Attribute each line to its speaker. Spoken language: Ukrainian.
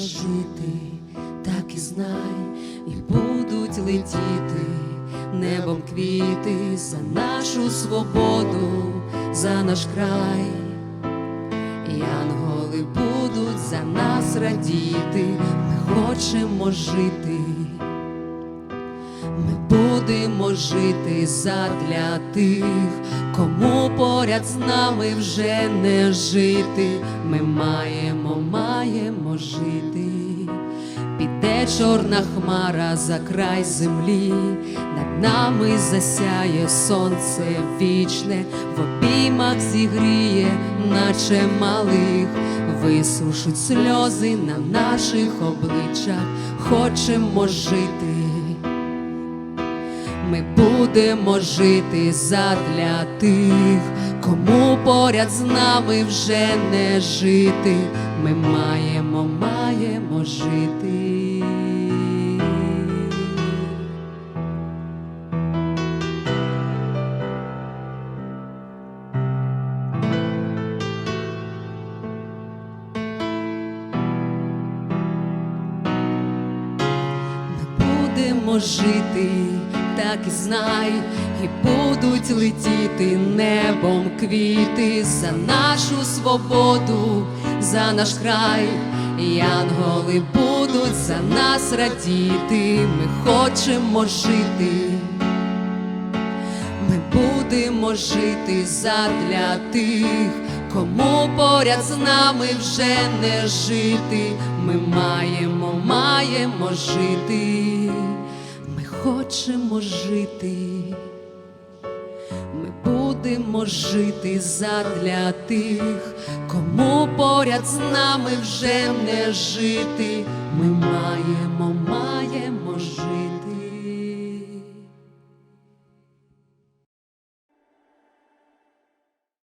Speaker 1: жити, так і знай, і будуть летіти небом квіти за нашу свободу, за наш край. І анголи будуть за нас радіти, ми хочемо жити. Будемо жити задля тих, кому поряд з нами вже не жити. Ми маємо, маємо жити. Піде чорна хмара за край землі, над нами засяє сонце вічне, в обіймах зігріє, наче малих, висушить сльози на наших обличчях, хочемо жити. Ми будемо жити задля тих, кому поряд з нами вже не жити. Ми маємо, маємо жити. Ми будемо жити, так і знай, і будуть летіти небом квіти за нашу свободу, за наш край. Янголи будуть за нас радіти, ми хочемо жити. Ми будемо жити задля тих, кому поряд з нами вже не жити. Ми маємо, маємо жити. Ми хочемо жити. Ми будемо жити задля тих, кому поряд з нами вже не жити. Ми маємо, маємо